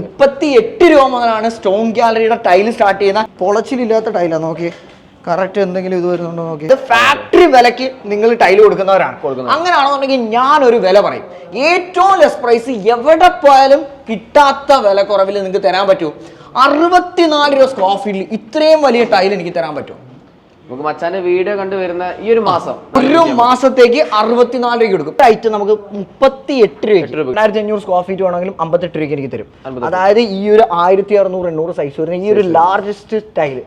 മുപ്പത്തി എട്ട് രൂപ മുതലാണ് സ്റ്റോൺ ഗാലറിയുടെ ടൈൽ സ്റ്റാർട്ട് ചെയ്യുന്ന പൊളച്ചിലില്ലാത്ത ടൈലാണ് നോക്കി. കറക്റ്റ് എന്തെങ്കിലും ഇത് വരുന്നുണ്ടോ നോക്കി. ഇത് ഫാക്ടറി വിലക്ക് നിങ്ങൾ ടൈൽ കൊടുക്കുന്നവരാണ്. കൊടുക്കുന്നത് അങ്ങനെയാണെന്നുണ്ടെങ്കിൽ ഞാൻ ഒരു വില പറയും. ഏറ്റവും ലെസ് പ്രൈസ് എവിടെ പോയാലും കിട്ടാത്ത വില കുറവിൽ നിങ്ങൾക്ക് തരാൻ പറ്റുമോ അറുപത്തിനാല് രൂപ സ്ക്വയർ ഫീറ്റിൽ ഇത്രയും വലിയ ടൈൽ എനിക്ക് തരാൻ പറ്റുമോ നമുക്ക് മച്ചാന്റെ വീഡിയോ കണ്ടുവരുന്ന ഈ ഒരു മാസം. ഒരു മാസത്തേക്ക് അറുപത്തിനാല് രൂപയ്ക്ക് കൊടുക്കും. ടൈറ്റ് നമുക്ക് മുപ്പത്തി എട്ട് രൂപയ്ക്ക്. രൂപയ്ക്ക്. രണ്ടായിരത്തി അഞ്ഞൂറ് സ്ക്വയർ ഫീറ്റ് വേണമെങ്കിലും അമ്പത്തെട്ട് രൂപയ്ക്ക് എനിക്ക് തരും. അതായത് ഈ ഒരു ആയിരത്തി അറുന്നൂറ് എണ്ണൂറ് സൈസ് വരുന്ന ഈ ഒരു ലാർജസ്റ്റ് ടൈൽ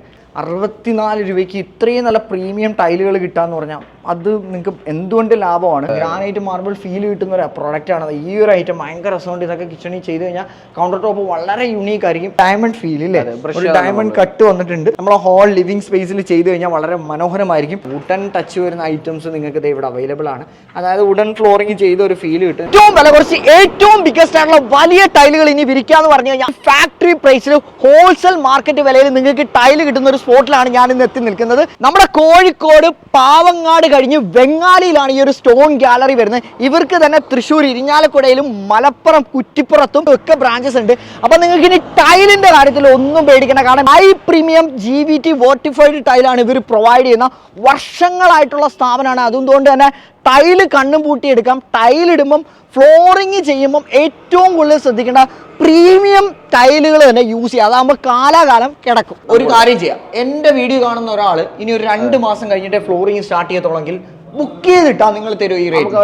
അറുപത്തിനാല് രൂപയ്ക്ക് ഇത്രയും നല്ല പ്രീമിയം ടൈലുകൾ കിട്ടാന്ന് പറഞ്ഞാൽ അത് നിങ്ങൾക്ക് എന്തുകൊണ്ട് ലാഭമാണ്? ഗ്രാനൈറ്റ് മാർബിൾ ഫീൽ കിട്ടുന്ന ഒരു പ്രോഡക്റ്റ് ആണ്. ഈ ഒരു ഐറ്റം ഭയങ്കര രസമുണ്ട്. ഇതൊക്കെ കിച്ചണിൽ ചെയ്ത് കഴിഞ്ഞാൽ കൗണ്ടർ ടോപ്പ് വളരെ യുണീക്ക് ആയിരിക്കും. ഡയമണ്ട് ഫീൽ ഇല്ലേ? ഒരു ഡയമണ്ട് കട്ട് വന്നിട്ടുണ്ട്. നമ്മളെ ഹോൾ ലിവിംഗ് സ്പേസിൽ ചെയ്ത് കഴിഞ്ഞാൽ വളരെ മനോഹരമായിരിക്കും. വുഡൻ ടച്ച് വരുന്ന ഐറ്റംസ് നിങ്ങൾക്ക് ഇത് ഇവിടെ അവൈലബിൾ ആണ്. അതായത് വുഡൻ ഫ്ലോറിംഗ് ചെയ്ത ഒരു ഫീൽ കിട്ടും. ഏറ്റവും വില കുറച്ച് ഏറ്റവും ബിഗസ്റ്റ് ആയിട്ടുള്ള വലിയ ടൈലുകൾ ഇനി വിരിക്കാന്ന് പറഞ്ഞു കഴിഞ്ഞാൽ ഫാക്ടറി പ്രൈസിൽ ഹോൾസെയിൽ മാർക്കറ്റ് വിലയിൽ നിങ്ങൾക്ക് ടൈൽ കിട്ടുന്ന ഒരു സ്പോട്ടിലാണ് ഞാൻ ഇന്ന് എത്തി നിൽക്കുന്നത്. നമ്മുടെ കോഴിക്കോട് പാവങ്ങാട് കഴിഞ്ഞ് വെങ്ങാലിയിലാണ് ഈ ഒരു സ്റ്റോൺ ഗാലറി വരുന്നത്. ഇവർക്ക് തന്നെ തൃശ്ശൂർ ഇരിഞ്ഞാലക്കുടയിലും മലപ്പുറം കുറ്റിപ്പുറത്തും ഒക്കെ ബ്രാഞ്ചസ് ഉണ്ട്. അപ്പൊ നിങ്ങൾക്ക് ഇനി ടൈലിന്റെ കാര്യത്തിൽ ഒന്നും പേടിക്കേണ്ട കാരണം high premium G V T vitrified ടൈലാണ് ഇവർ പ്രൊവൈഡ് ചെയ്യുന്ന വർഷങ്ങളായിട്ടുള്ള സ്ഥാപനമാണ്. അതുകൊണ്ട് തന്നെ ടൈൽ കണ്ണും പൂട്ടി എടുക്കാം ടൈലിടുമ്പം ഫ്ലോറിങ് ചെയ്യുമ്പം ഏറ്റവും കൂടുതൽ ശ്രദ്ധിക്കേണ്ട പ്രീമിയം ടൈലുകൾ തന്നെ യൂസ് ചെയ്യുക. അതാകുമ്പോൾ കാലാകാലം കിടക്കും. ഒരു കാര്യം ചെയ്യാം. എന്റെ വീഡിയോ കാണുന്ന ഒരാൾ ഇനി ഒരു രണ്ട് മാസം കഴിഞ്ഞിട്ട് ഫ്ലോറിങ് സ്റ്റാർട്ട് ചെയ്യത്തുള്ളെങ്കിൽ ബുക്ക് ചെയ്തിട്ടാ നിങ്ങൾ തരും ഈ റേറ്റ്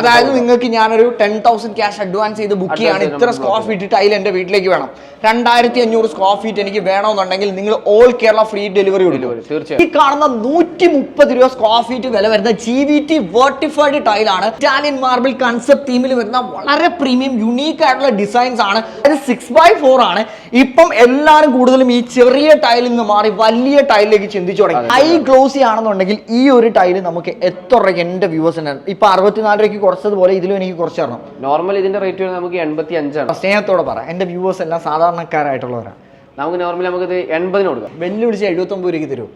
അതായത് നിങ്ങൾക്ക് ഞാനൊരു ടെൻ തൗസൻഡ് ക്യാഷ് അഡ്വാൻസ് ചെയ്ത് ബുക്ക് ചെയ്യാണ്. ഇത്ര സ്ക്വയർ ഫീറ്റ് ടൈൽ എന്റെ വീട്ടിലേക്ക് വേണം. രണ്ടായിരത്തി അഞ്ഞൂറ് സ്ക്വയർ ഫീറ്റ് എനിക്ക് വേണമെന്നുണ്ടെങ്കിൽ നിങ്ങൾ ഓൾ കേരള ഫ്രീ ഡെലിവറി കൊടുക്കും. ഈ കാണുന്ന നൂറ്റി മുപ്പത് രൂപ സ്ക്വയർ ഫീറ്റ് വില വരുന്ന ജി വി ടി വേർട്ടിഫൈഡ് ടൈലാണ് ഇറ്റാലിയൻ മാർബിൾ കൺസെപ്റ്റ് തീമിൽ വരുന്ന വളരെ പ്രീമിയം യുണീക്ക് ആയിട്ടുള്ള ഡിസൈൻസ് ആണ്. അത് സിക്സ് ബൈ ഫോർ ആണ്. ഇപ്പം എല്ലാവരും കൂടുതലും ഈ ചെറിയ ടൈലിൽ നിന്ന് മാറി വലിയ ടൈലിലേക്ക് ചിന്തിച്ചു തുടങ്ങി. ഹൈ ഗ്ലോസി ആണെന്നുണ്ടെങ്കിൽ ഈ ഒരു ടൈൽ നമുക്ക് എത്ര രൂപയ്ക്ക് എന്റെ വ്യൂവേഴ്സിന് ഇപ്പൊ അറുപത്തിനാല് രൂപയ്ക്ക് കുറച്ചതുപോലെ ഇതിലും എനിക്ക് കുറച്ച് തരണം. നോർമൽ ഇതിന്റെ റേറ്റ് വരുന്നത് നമുക്ക് എൺപത്തി അഞ്ചാണ് സ്നേഹത്തോടെ പറ. എന്റെ വ്യൂവേഴ്സ് എല്ലാം സാധാരണക്കാരായിട്ടുള്ളവരാണ് നമുക്ക് നോർമലി നമുക്ക് ഇത് എൺപതിന് കൊടുക്കാം. വെല്ലുവിളിച്ച് എഴുപത്തൊമ്പത് രൂപയ്ക്ക് തരുമോ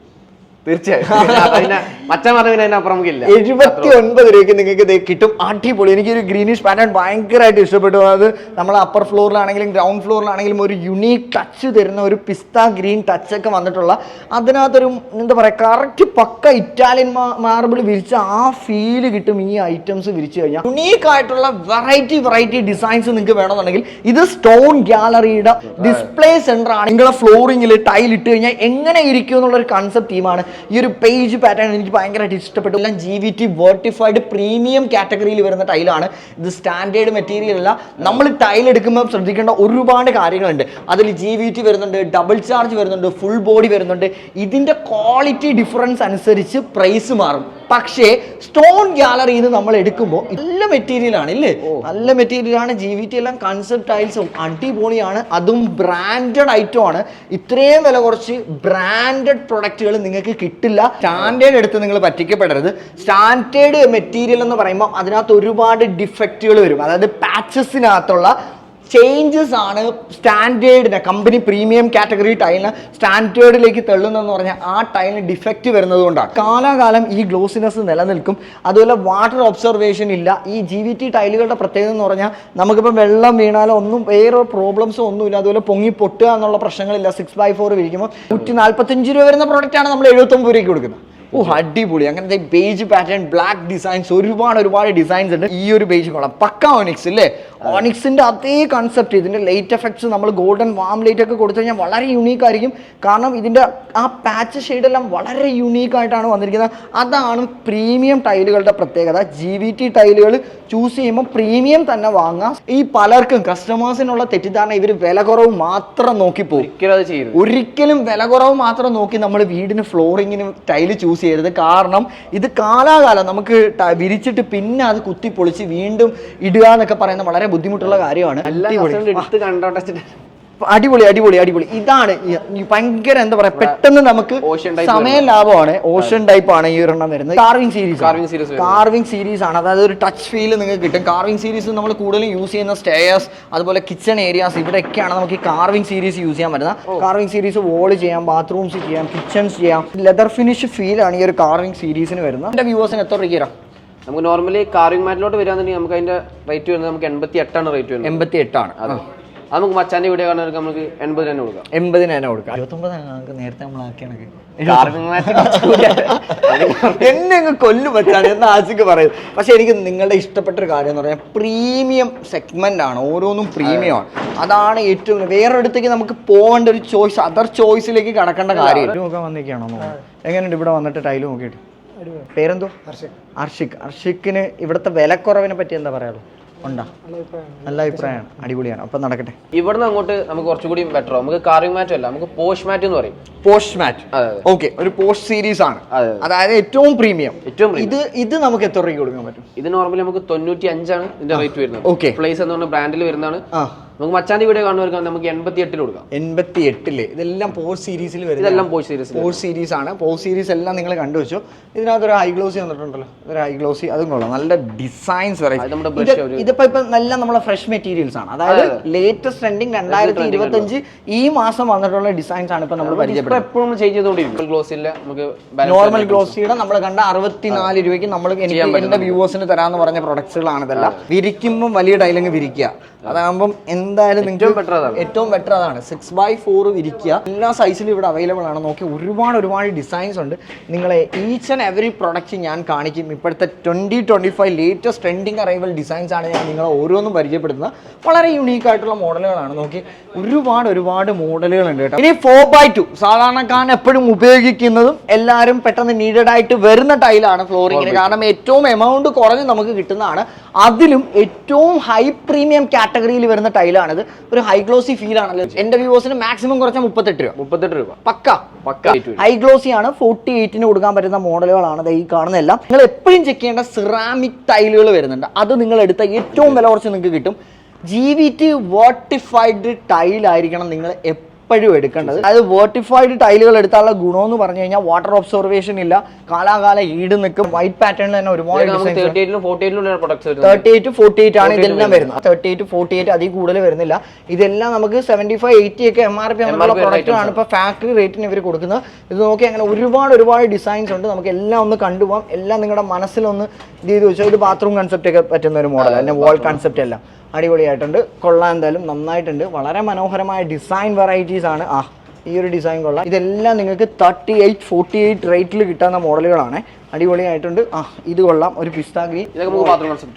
തീർച്ചയായും. അതിനെ മറവിന് അതിനപ്പുറം നമുക്കില്ല എഴുപത്തി ഒൻപത് രൂപയ്ക്ക് നിങ്ങൾക്ക് ഇത് കിട്ടും. അടിപൊളി. എനിക്ക് ഒരു ഗ്രീനിഷ് പാറ്റേൺ ഭയങ്കരമായിട്ട് ഇഷ്ടപ്പെട്ടു. അത് നമ്മൾ അപ്പർ ഫ്ലോറിലാണെങ്കിലും ഗ്രൗണ്ട് ഫ്ലോറിലാണെങ്കിലും ഒരു യുണീക്ക് ടച്ച് തരുന്ന ഒരു പിസ്ത ഗ്രീൻ ടച്ച് ഒക്കെ വന്നിട്ടുള്ള അതിനകത്തൊരു എന്താ പറയുക കറക്റ്റ് പക്ക ഇറ്റാലിയൻ മാർബിൾ വിരിച്ച ആ ഫീൽ കിട്ടും ഈ ഐറ്റംസ് വിരിച്ചു കഴിഞ്ഞാൽ യുണീക്ക് ആയിട്ടുള്ള വെറൈറ്റി വെറൈറ്റി ഡിസൈൻസ് നിങ്ങൾക്ക് വേണമെന്നുണ്ടെങ്കിൽ ഇത് സ്റ്റോൺ ഗാലറിയുടെ ഡിസ്പ്ലേ സെന്റർ ആണ്. നിങ്ങളുടെ ഫ്ലോറിംഗിൽ ടൈൽ ഇട്ട് കഴിഞ്ഞാൽ എങ്ങനെ ഇരിക്കും എന്നുള്ള ഒരു കൺസെപ്റ്റ് തീമാണ് ഈ ഒരു പേജ് പാറ്റേൺ എനിക്ക് ഭയങ്കരമായിട്ട് ഇഷ്ടപ്പെട്ടു. എല്ലാം G V T vitrified premium കാറ്റഗറിയിൽ വരുന്ന ടൈലാണ് ഇത് സ്റ്റാൻഡേർഡ് മെറ്റീരിയൽ അല്ല. നമ്മൾ ടൈൽ എടുക്കുമ്പോൾ ശ്രദ്ധിക്കേണ്ട ഒരുപാട് കാര്യങ്ങളുണ്ട്. അതിൽ ജി വി ടി വരുന്നുണ്ട് ഡബിൾ ചാർജ് വരുന്നുണ്ട് ഫുൾ ബോഡി വരുന്നുണ്ട്. ഇതിന്റെ ക്വാളിറ്റി ഡിഫറൻസ് അനുസരിച്ച് പ്രൈസ് മാറും. പക്ഷേ സ്റ്റോൺ ഗ്യാലറിയിൽ നിന്ന് നമ്മൾ എടുക്കുമ്പോൾ നല്ല മെറ്റീരിയൽ ആണ് ഇല്ലേ? നല്ല മെറ്റീരിയൽ ആണ്. ജി വി ടി എല്ലാം കൺസെപ്റ്റ് ടൈൽസും അടിപൊളിയാണ്. അതും ബ്രാൻഡഡ് ഐറ്റം ആണ്. ഇത്രയും വില കുറച്ച് ബ്രാൻഡഡ് പ്രൊഡക്റ്റുകൾ നിങ്ങൾക്ക് കിട്ടില്ല. സ്റ്റാൻഡേർഡ് എടുത്ത് നിങ്ങൾ പറ്റിക്കപ്പെടരുത്. സ്റ്റാൻഡേർഡ് മെറ്റീരിയൽ എന്ന് പറയുമ്പോൾ അതിനകത്ത് ഒരുപാട് ഡിഫക്റ്റുകൾ വരും. അതായത് പാച്ചസിനകത്തുള്ള ചേഞ്ചസ് ആണ് സ്റ്റാൻഡേർഡിനെ കമ്പനി പ്രീമിയം കാറ്റഗറി ടൈലിന് സ്റ്റാൻഡേർഡിലേക്ക് തള്ളുന്നതെന്ന് പറഞ്ഞാൽ ആ ടൈലിന് ഡിഫക്റ്റ് വരുന്നത് കൊണ്ടാണ് കാലാകാലം ഈ ഗ്ലോസിനെസ് നിലനിൽക്കും. അതുപോലെ വാട്ടർ ഒബ്സർവേഷൻ ഇല്ല. ഈ ജി വി ടി ടൈലുകളുടെ പ്രത്യേകത എന്ന് പറഞ്ഞാൽ നമുക്കിപ്പോൾ വെള്ളം വീണാലോ ഒന്നും വേറെ പ്രോബ്ലംസോ ഒന്നുമില്ല അതുപോലെ പൊങ്ങി പൊട്ടുക എന്നുള്ള പ്രശ്നങ്ങളില്ല. സിക്സ് ബൈ ഫോർ വിരിക്കുമ്പോൾ നൂറ്റി നാൽപ്പത്തഞ്ച് രൂപ വരുന്ന പ്രോഡക്റ്റാണ് നമ്മൾ എഴുപത്തൊമ്പത് രൂപയ്ക്ക് കൊടുക്കുന്നത്. ഓ അടിപൊളി. അങ്ങനത്തെ ബേജ് പാറ്റേൺ ബ്ലാക്ക് ഡിസൈൻസ് ഒരുപാട് ഒരുപാട് ഡിസൈൻസ് ഉണ്ട്. ഈ ഒരു ബേജ് കൊള്ളാം പക്ക ഓണിക്സ് അല്ലേ ഓണിക്സിന്റെ അതേ കൺസെപ്റ്റ് ഇതിന്റെ ലൈറ്റ് എഫക്ട്സ് നമ്മൾ ഗോൾഡൻ വാം ലൈറ്റ് ഒക്കെ കൊടുത്തു കഴിഞ്ഞാൽ വളരെ യുണീക്ക് ആയിരിക്കും. കാരണം ഇതിന്റെ ആ പാച്ച് ഷെയ്ഡ് എല്ലാം വളരെ യുണീക്ക് ആയിട്ടാണ് വന്നിരിക്കുന്നത്. അതാണ് പ്രീമിയം ടൈലുകളുടെ പ്രത്യേകത. ജി വി ടി ടൈലുകൾ ചൂസ് ചെയ്യുമ്പോൾ പ്രീമിയം തന്നെ വാങ്ങാം. ഈ പലർക്കും കസ്റ്റമേഴ്സിനുള്ള തെറ്റിദ്ധാരണ ഇവർ വില കുറവ് മാത്രം നോക്കി പോകും. ഒരിക്കലും വില കുറവ് മാത്രം നോക്കി നമ്മൾ വീടിന് ഫ്ലോറിങ്ങിന് ടൈൽ ചൂസ് ചെയ്യരുത്. കാരണം ഇത് കാലാകാലം നമുക്ക് വിരിച്ചിട്ട് പിന്നെ അത് കുത്തി പൊളിച്ച് വീണ്ടും ഇടുക എന്നൊക്കെ പറയുന്ന വളരെ ബുദ്ധിമുട്ടുള്ള കാര്യമാണ്. അടിപൊളി. അടിപൊളി അടിപൊളി. ഇതാണ് ഭയങ്കര എന്താ പറയാ പെട്ടെന്ന് നമുക്ക് സമയം ലാഭമാണ്. ഓഷൻ ടൈപ്പ് ആണ് ഈ ഒരെണ്ണം വരുന്നത്. Carving series Carving series. Carving series ആണ്. അതായത് ഒരു ടച്ച് ഫീൽ നിങ്ങൾക്ക് കിട്ടും. കാർവിംഗ് സീരീസ് നമ്മൾ കൂടുതലും യൂസ് ചെയ്യുന്ന സ്റ്റേയേഴ്സ് അതുപോലെ കിച്ചൺ ഏരിയാസ് ഇവിടെയൊക്കെയാണ് നമുക്ക് ഈ കാർവിംഗ് സീരീസ് യൂസ് ചെയ്യാൻ പറ്റുന്നത്. കാർവിംഗ് സീരീസ് വോൾ ചെയ്യാം ബാത്റൂംസ് ചെയ്യാം കിച്ചൺസ് ചെയ്യാം. ലെതർ ഫിനിഷ് ഫീൽ ആണ് ഈ ഒരു കാർവിംഗ് സീരീസിന് വരുന്നത്. എന്റെ വ്യൂവേഴ്സിന് എത്ര രൂപ തരാം? നമുക്ക് നോർമലി കാർവിംഗ് മാറ്റിലോട്ട് വരികയാണെന്നുണ്ടെങ്കിൽ നമുക്ക് അതിന്റെ റേറ്റ് വരുന്നത് നമുക്ക് എൺപത്തി എട്ടാണ് റേറ്റ് വരുന്നത്. എൺപത്തി എട്ടാണ് അത് നമുക്ക് മച്ചാന്റെ വീഡിയോ കാണാൻ നമുക്ക് എൺപത് തന്നെ കൊടുക്കാം. എൺപതിന് തന്നെ കൊടുക്കാം. ഇരുപത്തൊമ്പതാണ് നമുക്ക് നേരത്തെ കൂടിയാണ്. എന്നെ അങ്ങ് കൊല്ലു പറ്റാണ് എന്ന് ആസിക്ക് പറയും. പക്ഷെ എനിക്ക് നിങ്ങളുടെ ഇഷ്ടപ്പെട്ട ഒരു കാര്യം എന്ന് പറഞ്ഞാൽ പ്രീമിയം സെഗ്മെന്റ് ആണ്. ഓരോന്നും പ്രീമിയം ആണ്. അതാണ് ഏറ്റവും വേറൊരിടത്തേക്ക് നമുക്ക് പോകേണ്ട ഒരു ചോയ്സ് അതർ ചോയ്സിലേക്ക് കടക്കേണ്ട കാര്യം. നോക്കാൻ വന്നിരിക്കുകയാണോ എങ്ങനെയുണ്ട് ഇവിടെ വന്നിട്ട് ടൈൽ നോക്കിയിട്ട്? പേരെന്തോ? ഹർഷിക്. അർഷിക്കിന് ഇവിടുത്തെ വിലക്കുറവിനെ പറ്റി എന്താ പറയാളൂ ഉണ്ടാ? നല്ല അഭിപ്രായമാണ് അടിപൊളിയാണ്. അപ്പം നടക്കട്ടെ. ഇവിടുന്ന് അങ്ങോട്ട് നമുക്ക് കുറച്ചുകൂടി ബെറ്റർ നമുക്ക് കാർവിംഗ് മാറ്റ് അല്ല നമുക്ക് പോഷ് മാറ്റ് എന്ന് പറയും. പോസ്റ്റ് മാറ്റ് ഓക്കെ ഒരു പോസ്റ്റ് സീരീസ് ആണ്. അതെ അതായത് ഏറ്റവും പ്രീമിയം ഏറ്റവും premium. ഇത് ഇത് നമുക്ക് എത്ര രൂപയ്ക്ക് കൊടുക്കാൻ പറ്റും? ഇത് നോർമലി നമുക്ക് തൊണ്ണൂറ്റി അഞ്ചാണ് ഇതിന്റെ റേറ്റ് വരുന്നത്. ഓക്കെ പ്ലേസ് എന്ന് പറഞ്ഞ ബ്രാൻഡിൽ വരുന്നതാണ്. ആ. നമുക്ക് മച്ചാന്റെ വീഡിയോ കാണുന്നവർക്ക് നമുക്ക് എൺപത്തി എട്ടിൽ കൊടുക്കാം. എൺപത്തി എട്ടിൽ ഇതെല്ലാം പോസ്റ്റ് സീരീസിൽ വരും ഇതെല്ലാം പോർ സീരീസ് പോസ്റ്റ് സീരീസ് ആണ്. പോസ്റ്റ് സീരീസ് എല്ലാം നിങ്ങൾ കണ്ടുവച്ചു ഇതിനകത്ത് ഒരു ഹൈ ഗ്ലോസി വന്നിട്ടുണ്ടല്ലോ. ഒരു ഹൈ ഗ്ലോസി അതും കൊള്ളാം. നല്ല ഡിസൈൻസ് വെറൈറ്റി ഇതിപ്പോ ഇപ്പൊ നല്ല നമ്മുടെ ഫ്രഷ് മെറ്റീരിയൽസ് ആണ്. അതായത് ലേറ്റസ്റ്റ് ട്രെൻഡിങ് രണ്ടായിരത്തി ഇരുപത്തി അഞ്ച് ഈ മാസം വന്നിട്ടുള്ള ഡിസൈൻസ് ആണ് ഇപ്പൊ നമ്മൾ പരിചയപ്പെടുന്നത്. എപ്പോഴും ചേഞ്ച് ചെയ്തുകൊണ്ടിരിക്കും ഗ്ലോസ് ഇല്ല നമുക്ക് നോർമൽ ഗ്ലോസിയുടെ നമ്മൾ കണ്ട അറുപത്തിനാല് രൂപയ്ക്ക് നമ്മൾ എനിക്ക് എന്റെ വ്യൂവേഴ്സിന് തരാന്ന് പറഞ്ഞ പ്രൊഡക്ട്സുകളാണ് ഇതെല്ലാം. വിരിക്കുമ്പോൾ വലിയ ഡയലങ് വിരിക്കുക. അതാകുമ്പം എന്തായാലും നിങ്ങൾ നിങ്ങൾക്ക് ഏറ്റവും ബെറ്റർ അതാണ്. സിക്സ് ബൈ ഫോർ ഇരിക്കുക എല്ലാ സൈസിലും ഇവിടെ അവൈലബിൾ ആണ്. നോക്കി ഒരുപാട് ഒരുപാട് ഡിസൈൻസ് ഉണ്ട്. നിങ്ങളെ ഈച്ച് ആൻഡ് എവറി പ്രൊഡക്റ്റ് ഞാൻ കാണിക്കും. ഇപ്പോഴത്തെ twenty twenty five latest trending arrival designs ആണ് ഞാൻ നിങ്ങളെ ഓരോന്നും പരിചയപ്പെടുത്തുന്നത്. വളരെ യുണീക്ക് ആയിട്ടുള്ള മോഡലുകളാണ്. നോക്കി ഒരുപാട് ഒരുപാട് മോഡലുകൾ ഉണ്ട് കേട്ടോ. ഇനി ഫോർ ബൈ ടു സാധാരണക്കാരൻ എപ്പോഴും ഉപയോഗിക്കുന്നതും എല്ലാവരും പെട്ടെന്ന് നീഡഡ് ആയിട്ട് വരുന്ന ടൈലാണ് ഫ്ലോറിങ്ങിന് കാരണം ഏറ്റവും എമൗണ്ട് കുറഞ്ഞ് നമുക്ക് കിട്ടുന്നതാണ്. അതിലും ഏറ്റവും ഹൈ പ്രീമിയം കാറ്റഗറിയിൽ വരുന്ന ടൈലാണിത്. ഒരു ഹൈ ഗ്ലോസി ഫീൽ ആണല്ലോ. എന്റെ വ്യൂവേഴ്സിന് മാക്സിമം കുറച്ച മുപ്പത്തെട്ട് രൂപ. മുപ്പത്തെട്ട് രൂപ. പക്ക. പക്ക ഹൈ ഗ്ലോസി ആണ്. ഫോർട്ടി എയ്റ്റിന് കൊടുക്കാൻ പറ്റുന്ന മോഡലുകളാണ് ഈ കാണുന്ന എല്ലാം. നിങ്ങൾ എപ്പോഴും ചെക്ക് ചെയ്യേണ്ട സിറാമിക് ടൈലുകൾ വരുന്നുണ്ട്. അത് നിങ്ങൾ എടുത്ത ഏറ്റവും വില കുറച്ച് നിങ്ങൾക്ക് കിട്ടും. ജി വി ടി വാട്ടിഫൈഡ് ടൈലായിരിക്കണം നിങ്ങൾ എപ്പോഴും എടുക്കേണ്ടത്. അതായത് വേർട്ടിഫൈഡ് ടൈലുകൾ എടുത്താലുള്ള ഗുണമെന്ന് പറഞ്ഞു കഴിഞ്ഞാൽ വാട്ടർ ഒബ്സർവേഷൻ ഇല്ല. കാലാകാല ഈട് നിൽക്കും. വൈറ്റ് പാറ്റേണിൽ തന്നെ ഒരുപാട് തേർട്ടി എയ്റ്റ് ഫോർട്ടി എയ്റ്റ് ആണ് ഇതെല്ലാം വരുന്നത്. തേർട്ടി എയ്റ്റ് ഫോർട്ടി എയ്റ്റ് അതിൽ കൂടുതൽ വരുന്നില്ല. ഇതെല്ലാം നമുക്ക് സെവന്റി ഫൈവ് എയ്റ്റി ഒക്കെ എം ആർ പി എന്നുള്ള പ്രൊഡക്റ്റാണ് ഇപ്പോൾ ഫാക്ടറി റേറ്റിന് ഇവർ കൊടുക്കുന്നത്. ഇത് നോക്കി അങ്ങനെ ഒരുപാട് ഒരുപാട് ഡിസൈൻസ് ഉണ്ട്. നമുക്ക് എല്ലാം ഒന്ന് കണ്ടുപോകാം എല്ലാം നിങ്ങളുടെ മനസ്സിലൊന്ന് ഇത് ചെയ്ത് വെച്ചാൽ ഇത് ബാത്റൂം കൺസെപ്റ്റ് ഒക്കെ പറ്റുന്ന ഒരു മോഡൽ അല്ലെങ്കിൽ വാൾ കൺസെപ്റ്റ് എല്ലാം. അടിപൊളിയായിട്ടുണ്ട്. കൊള്ളാൻ എന്തായാലും. നന്നായിട്ടുണ്ട്. വളരെ മനോഹരമായ ഡിസൈൻ വെറൈറ്റീസ് ആണ്. ആ ഈ ഒരു ഡിസൈൻ കൊള്ളാം. ഇതെല്ലാം നിങ്ങൾക്ക് തേർട്ടി എയ്റ്റ് ഫോർട്ടി എയ്റ്റ് റേറ്റിൽ കിട്ടുന്ന മോഡലുകളാണ് അടിപൊളിയായിട്ടുണ്ട്. ആ ഇത് കൊള്ളാം. ഒരു പിസ്ത ഗ്രീൻ.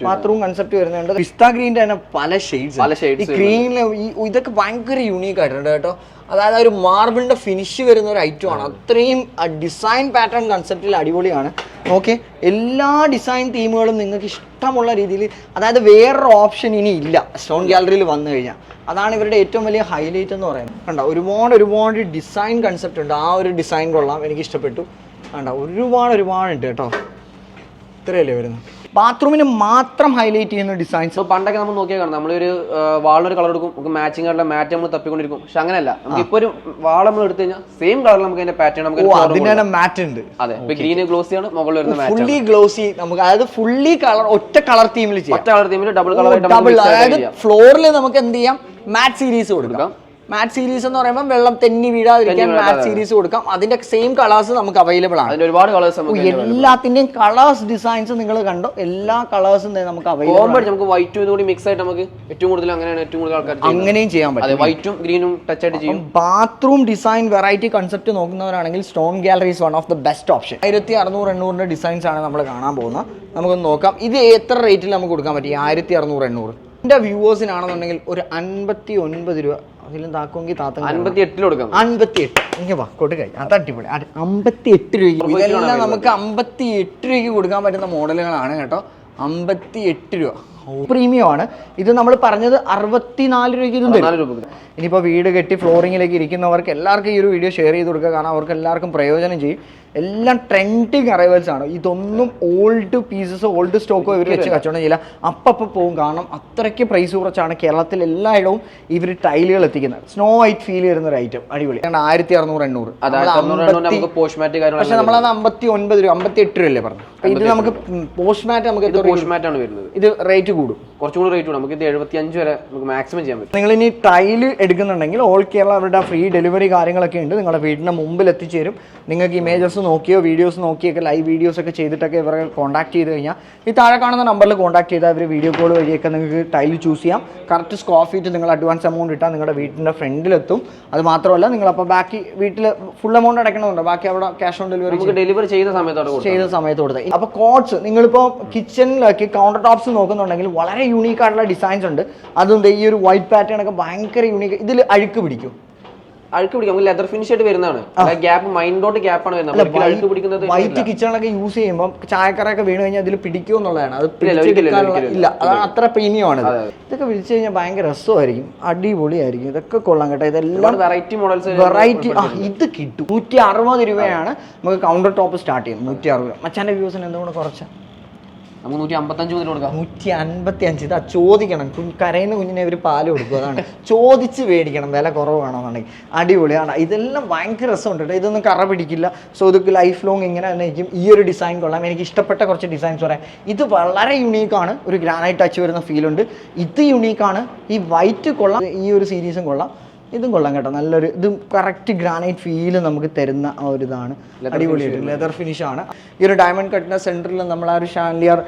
ബാത്റൂം കൺസെപ്റ്റ് വരുന്നുണ്ട്. പിസ്ത ഗ്രീന്റെ തന്നെ പല ഷെയ്ഡ്സ് പല ഷെയ്ഡ് ഈ ഗ്രീനിലെ ഇതൊക്കെ ഭയങ്കര യൂണീക്ക് ആയിട്ടുണ്ട് കേട്ടോ. അതായത് ഒരു മാർബിളിന്റെ ഫിനിഷ് വരുന്ന ഒരു ഐറ്റം ആണ്. അത്രയും ഡിസൈൻ പാറ്റേൺ കൺസെപ്റ്റിൽ അടിപൊളിയാണ്. ഓക്കെ എല്ലാ ഡിസൈൻ തീമുകളും നിങ്ങൾക്ക് ഇഷ്ടമുള്ള രീതിയിൽ അതായത് വേറൊരു ഓപ്ഷൻ ഇനി ഇല്ല. സ്റ്റോൺ ഗാലറിയിൽ വന്നു കഴിഞ്ഞാൽ അതാണ് ഇവരുടെ ഏറ്റവും വലിയ ഹൈലൈറ്റ് എന്ന് പറയുന്നത്. കണ്ട? ഒരുപാട് ഒരുപാട് ഡിസൈൻ കൺസെപ്റ്റ് ഉണ്ട്. ആ ഒരു ഡിസൈൻ കൊള്ളാം. എനിക്ക് ഇഷ്ടപ്പെട്ടു. കണ്ട ഒരുപാട് ഒരുപാടുണ്ട് കേട്ടോ. ഇത്രയല്ലേ വരുന്നത്? ബാത്റൂമിന് മാത്രം ഹൈലൈറ്റ് ചെയ്യുന്ന ഡിസൈൻസ് പണ്ടൊക്കെ നമ്മൾ നോക്കിയാൽ കാണാം. നമ്മളൊരു വാളിനൊരു കളർ എടുക്കും നമുക്ക് മാച്ചിങ് ആയിട്ടുള്ള മാറ്റ് നമ്മൾ തപ്പിക്കൊണ്ടിരിക്കും. പക്ഷെ അങ്ങനെയല്ല. നമുക്ക് ഇപ്പൊ ഒരു വാൾ നമ്മൾ എടുത്തു കഴിഞ്ഞാൽ സെയിം കളറിൽ നമുക്ക് അതിന്റെ പാറ്റേൺ നമുക്ക് അതിന്റെ തന്നെ മാറ്റ് ഉണ്ട്. അതെ. ഇപ്പൊ ഗ്രീന് ഗ്ലോസി ആണ് മുകളിൽ വരുന്ന ഫുള്ളി ഗ്ലോസി നമുക്ക് അതായത് ഫുള്ളി കളർ ഒറ്റ കളർ തീമിൽ ചെയ്യാം. ഒറ്റ കളർ തീമിൽ ഡബിൾ കളർ ഡബിൾ അതായത് ഫ്ലോറിൽ നമുക്ക് എന്ത് ചെയ്യാം? മാറ്റ് സീരീസ് കൊടുക്കാം. മാറ്റ് സീരീസ് എന്ന് പറയുമ്പോൾ വെള്ളം തെന്നി വീഴാതിരിക്കാൻ മാറ്റ് സീരീസ് കൊടുക്കാം. അതിന്റെ സെയിം കളേഴ്സ് നമുക്ക് അവൈലബിൾ ആണ്. ഒരുപാട് കളേഴ്സ് എല്ലാത്തിന്റെയും കളേഴ്സ് ഡിസൈൻസ് നിങ്ങൾ കണ്ടോ? എല്ലാ കളേഴ്സും നമുക്ക് അവൈലബിൾ നമുക്ക് വൈറ്റും കൂടി മിക്സ് ആയിട്ട് നമുക്ക് ഏറ്റവും കൂടുതൽ അങ്ങനെയാണ് ഏറ്റവും കൂടുതൽ ആൾക്കാർ. അങ്ങനെയും ചെയ്യാൻ പറ്റും. വൈറ്റും ഗ്രീനും ടച്ച് ആയിട്ട് ചെയ്യും. Bathroom design variety concept നോക്കുന്നവരാണെങ്കിൽ stone galleries one of the best option ആയിരത്തി അറുന്നൂറ് എണ്ണൂറിന്റെ ഡിസൈൻസ് ആണ് നമ്മൾ കാണാൻ പോകുന്നത്. നമുക്കൊന്ന് നോക്കാം. ഇത് എത്ര റേറ്റിൽ നമുക്ക് കൊടുക്കാൻ പറ്റും? ആയിരത്തി അറുന്നൂറ് എണ്ണൂറ്. എന്റെ വ്യൂവേഴ്സിനാണെന്നുണ്ടെങ്കിൽ ഒരു അൻപത്തി ഒൻപത് രൂപ അതിലും താക്കുമെങ്കിൽ താത്ത അൻപത്തി എട്ടിൽ കൊടുക്കാം അൻപത്തി എട്ട് ഇങ്ങനെ വാ കൊടുക്കായി അത് അടിപൊളി. അമ്പത്തി എട്ട് രൂപയ്ക്ക്. ഇതെല്ലാം നമുക്ക് അമ്പത്തി എട്ട് രൂപയ്ക്ക് കൊടുക്കാൻ പറ്റുന്ന മോഡലുകളാണ് കേട്ടോ. അമ്പത്തി എട്ട് രൂപ. പ്രീമിയം ആണ് ഇത് നമ്മൾ പറഞ്ഞത് അറുപത്തിനാല് രൂപയ്ക്ക് ഇത് തരും. ഇനിയിപ്പോൾ വീട് കെട്ടി ഫ്ലോറിങ്ങിലേക്ക് ഇരിക്കുന്നവർക്ക് എല്ലാവർക്കും ഈ ഒരു വീഡിയോ ഷെയർ ചെയ്ത് കൊടുക്കുക. കാരണം അവർക്ക് എല്ലാവർക്കും പ്രയോജനം ചെയ്യും. എല്ലാം ട്രെൻഡിങ് അറൈവൽസ് ആണ്. ഇതൊന്നും ഓൾഡ് പീസസ് ഓൾഡ് സ്റ്റോക്കോ ഇവർ വെച്ച് കച്ചവടം ചെയ്യില്ല. അപ്പം പോകും കാരണം അത്രയ്ക്ക് പ്രൈസ് കുറച്ചാണ് കേരളത്തിൽ എല്ലായിടവും ഇവർ ടൈലുകൾ എത്തിക്കുന്നത്. സ്നോ വൈറ്റ് ഫീൽ ചെയ്യുന്ന ഒരു ഐറ്റം അടിപൊളി. ആയിരത്തി അറുന്നൂറ് എണ്ണൂറ്. പക്ഷെ നമ്മളത് അമ്പത്തി ഒൻപത് രൂപ അമ്പത്തി എട്ട് രൂപ അല്ലേ പറഞ്ഞു ഇത് നമുക്ക് പോസ്റ്റ് മാറ്റ് നമുക്ക് ഇത് പോസ്റ്റ് മാറ്റ് ആണ് വരുന്നത്. ഇത് റേറ്റ് കൂടും. കുറച്ചുകൂടി റേറ്റ് കൂടും നമുക്ക് ഇത് എഴുപത്തി അഞ്ച് വരെ നമുക്ക് മാക്സിമം ചെയ്യാൻ പറ്റും. നിങ്ങൾ ഇനി ടൈൽ എടുക്കുന്നുണ്ടെങ്കിൽ ഓൾ കേരള അവരുടെ ഫ്രീ ഡെലിവറി കാര്യങ്ങളൊക്കെ ഉണ്ട്. നിങ്ങളുടെ വീടിന്റെ മുമ്പിൽ എത്തിച്ചേരും. നിങ്ങൾക്ക് ഇമേജസ് നോക്കിയോ വീഡിയോസ് നോക്കിയൊക്കെ ലൈവ് വീഡിയോസ് ഒക്കെ ചെയ്തിട്ടൊക്കെ ഇവരെ കോൺടാക്ട് ചെയ്ത് കഴിഞ്ഞാൽ ഈ താഴെ കാണുന്ന നമ്പറിൽ കോൺടാക്ട് ചെയ്താൽ അവർ വീഡിയോ കോൾ വഴിയൊക്കെ നിങ്ങൾക്ക് ടൈൽ ചൂസ് ചെയ്യാം. കറക്റ്റ് സ്ക്വയർ ഫീറ്റ് നിങ്ങൾ അഡ്വാൻസ് എമൗണ്ട് ഇട്ടാൽ നിങ്ങളുടെ വീടിന്റെ ഫ്രണ്ടിലെത്തും അത് മാത്രമല്ല നിങ്ങളപ്പോൾ ബാക്കി വീട്ടിൽ ഫുൾ എമൗണ്ട് അടയ്ക്കണമെന്നുണ്ടോ ബാക്കി അവിടെ ക്യാഷ് ഓൺ ഡെലിവറി ഡെലിവറി ചെയ്ത സമയത്തോടെ ചെയ്ത സമയത്ത് കൊടുത്തത് അപ്പോൾ നിങ്ങൾ നിങ്ങളിപ്പോൾ കിച്ചണിലൊക്കെ കൗണ്ടർ ടോപ്സ് നോക്കുന്നുണ്ടെങ്കിൽ വളരെ യൂണീക്ക് ആയിട്ടുള്ള ഡിസൈൻസ് ഉണ്ട്. അതും ഈ ഒരു വൈറ്റ് പാറ്റേൺ ഒക്കെ ഭയങ്കര യൂണീക്ക് ഇതിൽ അഴുക്ക് പിടിക്കും. അഴുക്ക് പിടിക്കും ലെതർ ഫിനിഷ് ആയിട്ട് വരുന്നതാണ്. ഗ്യാപ്പ് മൈൻഡോട്ട് ഗ്യാപ്പാണ് വരുന്നത്. അഴുക്ക് പിടിക്കുന്നത് വൈറ്റ് കിച്ചണിലൊക്കെ യൂസ് ചെയ്യുമ്പോൾ ചായക്കറയൊക്കെ വീണ് കഴിഞ്ഞാൽ അതിൽ പിടിക്കും എന്നുള്ളതാണ്. അത് ഇല്ല, അതാണ് അത്ര പ്രീമിയം ആണ് ഇതൊക്കെ വിളിച്ചു കഴിഞ്ഞാൽ ഭയങ്കര രസമായിരിക്കും. അടിപൊളിയായിരിക്കും. ഇതൊക്കെ കൊള്ളാം കേട്ടോ. ഇതെല്ലാം വെറൈറ്റി മോഡൽസ് വെറൈറ്റി ആ ഇത് കിട്ടും. നൂറ്റി അറുപത് രൂപയാണ്. നമുക്ക് കൗണ്ടർ ടോപ്പ് സ്റ്റാർട്ട് ചെയ്യുന്നത്. നൂറ്റി അറുപത് മച്ചാന്റെ വ്യൂസിന് എന്തുകൊണ്ട് കുറച്ച്? നമുക്ക് നൂറ്റി അമ്പത്തഞ്ച് മുതൽ കൊടുക്കാം. നൂറ്റി അൻപത്തി അഞ്ച് ഇതാ ചോദിക്കണം. കരയുന്ന കുഞ്ഞിനെ ഒരു പാൽ കൊടുക്കും. അതാണ്. ചോദിച്ച് മേടിക്കണം. വില കുറവാണെന്നുണ്ടെങ്കിൽ. അടിപൊളിയാണ്. ഇതെല്ലാം ഭയങ്കര രസമുണ്ട് കേട്ടോ. ഇതൊന്നും കറ പിടിക്കില്ല. സോ ഇത് ലൈഫ് ലോങ് ഇങ്ങനെ തന്നെ ഇരിക്കും. ഈ ഒരു ഡിസൈൻ കൊള്ളാം. എനിക്ക് ഇഷ്ടപ്പെട്ട കുറച്ച് ഡിസൈൻസ് പറയാം. ഇത് വളരെ യുണീക്കാണ് ഒരു ഗ്രാനൈറ്റ് ടച്ച് വരുന്ന ഫീൽ ഉണ്ട്. ഇത് യുണീക്കാണ് ഈ വൈറ്റ് കൊള്ളാം. ഈ ഒരു സീരീസും കൊള്ളാം. ഇതും കൊള്ളാം കേട്ടോ. നല്ലൊരു ഇത് കറക്റ്റ് ഗ്രാനൈറ്റ് ഫീൽ നമുക്ക് തരുന്ന ആ ഒരു ഇതാണ്. അടിപൊളിയായിട്ട് ലെതർ ഫിനിഷ് ആണ്. ഈ ഒരു ഡയമണ്ട് കട്ടിന്റെ സെന്ററിൽ നമ്മൾ ആ ഒരു ഷാൻലിയർ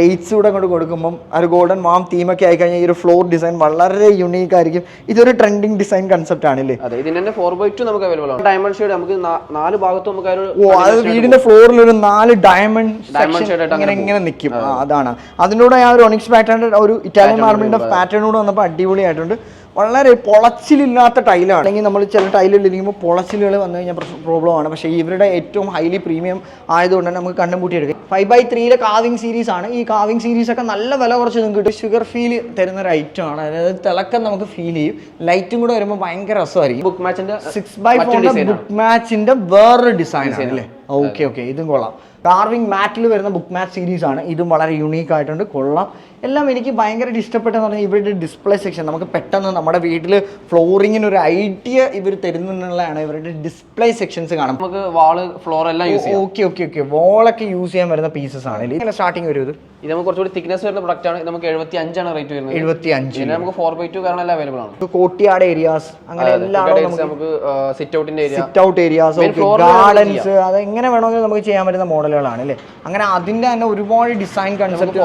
ലൈറ്റ്സ് കൂടെ കൊണ്ട് കൊടുക്കുമ്പം ആ ഒരു ഗോൾഡൻ മാം തീമൊക്കെ ആയി കഴിഞ്ഞാൽ ഈ ഒരു ഫ്ലോർ ഡിസൈൻ വളരെ യുണീക്ക് ആയിരിക്കും. ഇതൊരു ട്രെൻഡിങ് ഡിസൈൻ കൺസെപ്റ്റ് ആണല്ലേ? അതെ ഇതിന് തന്നെ ഫോർ ബൈ ടു നമുക്ക് അവൈലബിൾ ആണ്. ഡയമണ്ട് ഷെയ്ഡ് നമുക്ക് നാല് ഭാഗത്തും നമുക്ക് ഓ അത് വീടിന്റെ ഫ്ലോറിൽ ഒരു നാല് ഡയമണ്ട് ഡയമണ്ട് shade ഇങ്ങനെ ഇങ്ങനെ നിൽക്കും അതാണ്. അതിനോട് ആ ഒരു ഒണിക്സ് പാറ്റേൺ ഒരു ഇറ്റാലിയൻ മാർബിളിന്റെ പാറ്റേൺ കൂടെ വന്നപ്പോൾ അടിപൊളിയായിട്ടുണ്ട്. വളരെ പൊളച്ചിലില്ലാത്ത ടൈലാണ്. അല്ലെങ്കിൽ നമ്മൾ ചില ടൈലിലിരിക്കുമ്പോൾ പൊളച്ചിലുകൾ വന്നു കഴിഞ്ഞാൽ പ്രോബ്ലം ആണ് പക്ഷേ ഇവരുടെ ഏറ്റവും ഹൈലി പ്രീമിയം ആയതുകൊണ്ട് തന്നെ നമുക്ക് കണ്ണും എടുക്കാം. ഫൈവ് ബൈ ത്രീയിലെ കാവിങ് സീരീസ് ആണ്. ഈ കാവിങ് സീരീസ് ഒക്കെ നല്ല വില കുറച്ച് നിങ്ങൾക്ക് കിട്ടും. ഷുഗർ ഫീൽ തരുന്ന ഒരു ഐറ്റം ആണ്. അതായത് തിളക്കം നമുക്ക് ഫീൽ ചെയ്യും. ലൈറ്റും കൂടെ വരുമ്പോൾ ഭയങ്കര രസമായിരിക്കും. ബുക്ക് മാച്ചിന്റെ സിക്സ് ബൈ ഫോറിന്റെ ബുക്ക് മാച്ചിന്റെ വേറൊരു ഡിസൈൻ ആണ്. അല്ലേ? ഓക്കെ ഓക്കെ ഇതും കൊള്ളാം. ഡാർവിംഗ് മാറ്റിൽ വരുന്ന ബുക്ക് മാച്ച് സീരീസ് ആണ്. ഇതും വളരെ യുണീക്ക് ആയിട്ടുണ്ട്. കൊള്ളാം. എല്ലാം എനിക്ക് ഭയങ്കരമായിട്ട് ഇഷ്ടപ്പെട്ടെന്ന് പറഞ്ഞാൽ ഇവരുടെ ഡിസ്പ്ലേ സെക്ഷൻ നമുക്ക് പെട്ടെന്ന് നമ്മുടെ വീട്ടിൽ ഫ്ലോറിങ്ങിന് ഒരു ഐഡിയ ഇവർ തരുന്നുള്ളതാണ്. ഇവരുടെ ഡിസ്പ്ലേ സെക്ഷൻസ് കാണാം. നമുക്ക് വാൾ ഫ്ലോർ എല്ലാം യൂസ് ചെയ്യാം. Okay okay okay. വാളൊക്കെ യൂസ് ചെയ്യാൻ വരുന്ന പീസസ് ആണ്. ഇല്ലേ സ്റ്റാർട്ടിങ് വരും ഇത്? ഇത് നമുക്ക് കുറച്ചുകൂടി തിക്നെസ് വരുന്ന പ്രൊഡക്റ്റ് ആണ്. നമുക്ക് എഴുപത്തി അഞ്ചാണ് റേറ്റ് വരുന്നത്. എഴുപത്തി അഞ്ച് നമുക്ക് ഫോർ ബൈ ടു കാരണം എല്ലാം അവൈലബിൾ ആണ്. കോട്ടിയാട് ഏരിയാസ് അങ്ങനെ എല്ലാം നമുക്ക് sit ഔട്ടിന്റെ area sit out areas gardens അത് എങ്ങനെ വേണമെങ്കിലും നമുക്ക് ചെയ്യാൻ പറ്റുന്ന മോഡലുകളാണ് അല്ലേ? അങ്ങനെ അതിന്റെ തന്നെ ഒരുപാട് ഡിസൈൻ കൺസെപ്റ്റ്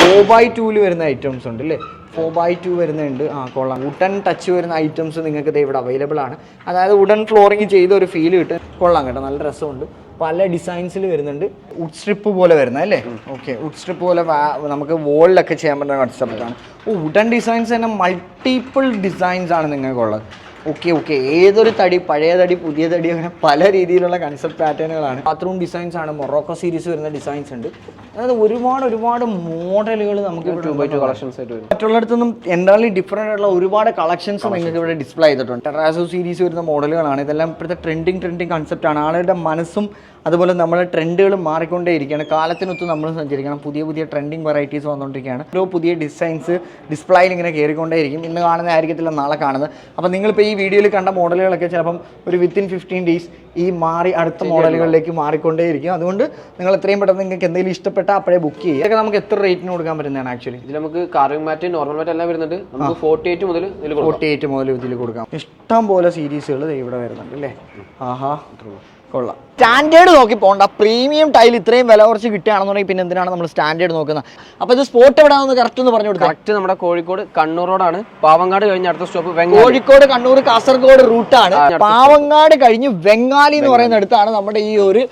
ഫോർ ബൈ ടൂൽ വരുന്ന ഐറ്റംസ് ഉണ്ട് അല്ലേ? ഫോർ ബൈ ടു വരുന്നുണ്ട്. ആ കൊള്ളാം. വുഡൻ ടച്ച് വരുന്ന ഐറ്റംസ് നിങ്ങൾക്ക് ദേ ഇവിടെ അവൈലബിൾ ആണ്. അതായത് വുഡൻ ഫ്ലോറിങ് ചെയ്ത ഒരു ഫീൽ കിട്ടും. കൊള്ളാം കേട്ടോ നല്ല രസമുണ്ട്. പല ഡിസൈൻസിൽ വരുന്നുണ്ട്. വുഡ് സ്ട്രിപ്പ് പോലെ വരുന്ന അല്ലേ? ഓക്കെ വുഡ് സ്ട്രിപ്പ് പോലെ നമുക്ക് വോളിലൊക്കെ ചെയ്യാൻ പറ്റുന്ന കൺസെപ്റ്റ് ആണ്. ഓ വുഡൻ ഡിസൈൻസ് തന്നെ മൾട്ടിപ്പിൾ ഡിസൈൻസ് ആണ് നിങ്ങൾക്കുള്ളത്. ഓക്കെ ഓക്കെ ഏതൊരു തടി പഴയ തടി പുതിയ തടി അങ്ങനെ പല രീതിയിലുള്ള കൺസെപ്റ്റ് പാറ്റേണുകളാണ് ബാത്റൂം ഡിസൈൻസ് ആണ്. മൊറോക്കോ സീരീസ് വരുന്ന ഡിസൈൻസ് ഉണ്ട്. അതായത് ഒരുപാട് ഒരുപാട് മോഡലുകൾ നമുക്ക് കളക്ഷൻസ് ആയിട്ട് വരും. എന്റർലി ഡിഫറെന്റ് ആയിട്ടുള്ള ഒരുപാട് കളക്ഷൻസ് നിങ്ങൾക്ക് ഇവിടെ ഡിസ്പ്ലേ ചെയ്തിട്ടുണ്ട്. ടെറാസോ സീരീസ് വരുന്ന മോഡലുകളാണ് ഇതെല്ലാം ഇപ്പോഴത്തെ ട്രെൻഡിങ് ട്രെൻഡിങ് കൺസെപ്റ്റ് ആണ്. ആളുകളുടെ മനസ്സും അതുപോലെ നമ്മുടെ ട്രെൻഡുകൾ മാറിക്കൊണ്ടേ ഇരിക്കുകയാണ് കാലത്തിനൊത്ത് നമ്മൾ സഞ്ചരിക്കണം. പുതിയ പുതിയ ട്രെൻഡിങ് വെറൈറ്റീസ് വന്നുകൊണ്ടിരിക്കുകയാണ് ഓരോ പുതിയ ഡിസൈൻസ് ഡിസ്പ്ലേയിൽ ഇങ്ങനെ കയറിക്കൊണ്ടേയിരിക്കും ഇന്ന് കാണുന്ന ആയിരിക്കത്തില്ല നാളെ കാണുന്നത്. അപ്പോൾ നിങ്ങളിപ്പോൾ ഈ വീഡിയോയിൽ കണ്ട മോഡലുകളൊക്കെ ചിലപ്പം ഒരു വിത്തിൻ ഫിഫ്റ്റീൻ ഡേയ്സ് ഈ മാറി അടുത്ത മോഡലുകളിലേക്ക് മാറിക്കൊണ്ടേയിരിക്കും. അതുകൊണ്ട് നിങ്ങൾ എത്രയും പെട്ടെന്ന് നിങ്ങൾക്ക് എന്തെങ്കിലും ഇഷ്ടപ്പെട്ട അപ്പോഴേ ബുക്ക് ചെയ്യുക. ഇതൊക്കെ നമുക്ക് എത്ര റേറ്റിന് കൊടുക്കാൻ പറ്റുന്നതാണ് ആക്ച്വലി ഇത് നമുക്ക് കാർവിംഗ് മാറ്റ് നോർമൽ മാറ്റ് എല്ലാം വരുന്നുണ്ട്. നമുക്ക് ഫോർട്ടി എയ്റ്റ് മുതൽ ഫോർട്ടി എയ്റ്റ് മുതൽ ഇതിൽ കൊടുക്കാം. ഇഷ്ടം പോലെ സീരീസുകൾ ഇവിടെ വരുന്നുണ്ട് അല്ലേ? ആഹാ. കൊള്ളാം. സ്റ്റാൻഡേർഡ് നോക്കി പോകണ്ട. പ്രീമിയം ടൈൽ ഇത്രയും വില കുറച്ച് കിട്ടുകയാണെന്നുണ്ടെങ്കിൽ പിന്നെ എന്തിനാണ് നമ്മൾ സ്റ്റാൻഡേർഡ് നോക്കുന്നത്? അപ്പോൾ ഇത് സ്പോട്ട് എവിടെയാണെന്ന് കറക്റ്റ് ഒന്ന് പറഞ്ഞു കൊടുക്കാം കറക്റ്റ് നമ്മുടെ കോഴിക്കോട് കണ്ണൂർ റോഡാണ്. പാവങ്ങാട് കഴിഞ്ഞ അടുത്ത സ്റ്റോപ്പ് കോഴിക്കോട് കണ്ണൂർ കാസർഗോഡ് റൂട്ടാണ് പാവങ്ങാട് കഴിഞ്ഞ് വെങ്ങാലി എന്ന് പറയുന്ന അടുത്താണ് നമ്മുടെ ഈ ഒരു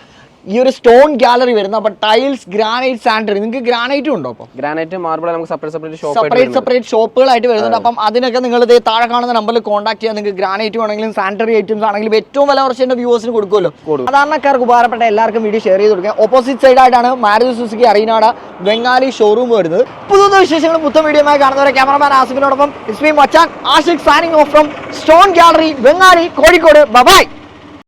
ഈ ഒരു സ്റ്റോൺ ഗാലറി വരുന്നത് അപ്പൊ ടൈൽസ് ഗ്രാനൈറ്റ് സാനിറ്ററി നിങ്ങൾക്ക് ഗ്രാനൈറ്റും ഉണ്ടോ അപ്പോൾ ഗ്രാനൈറ്റ് മാർബിൾ നമുക്ക് separate separate shop separate separate ഷോപ്പുകളായിട്ട് വരുന്നുണ്ട്. അപ്പം അതിനൊക്കെ നിങ്ങൾ ഇതേ താഴെ കാണുന്ന നമ്പറിൽ കോൺടാക്ട് ചെയ്യാൻ നിങ്ങൾക്ക് ഗ്രാനൈറ്റ് വേണമെങ്കിലും സാനിറ്ററി ഐറ്റംസ് ആണെങ്കിലും ഏറ്റവും വില കുറച്ച് എന്റെ വ്യൂവേഴ്സിന് കൊടുക്കുമല്ലോ. സാധാരണക്കാർക്ക് ഉപകാരപ്പെട്ട എല്ലാവർക്കും വീഡിയോ ഷെയർ ചെയ്ത് കൊടുക്കുക ഓപ്പോസിറ്റ് സൈഡായിട്ടാണ് മാരുതി സുസുക്കി അറീനാട ബംഗാളി ഷോറൂം വരുന്നത്. പുതിയ വിശേഷങ്ങൾ പുത്തൻ വീഡിയോമായി കാണുന്നവരെ cameraman ആസിഫിനോടൊപ്പം Ismi Machan. Ashiq signing off from stone gallery Bangali Kozhikode. Bye bye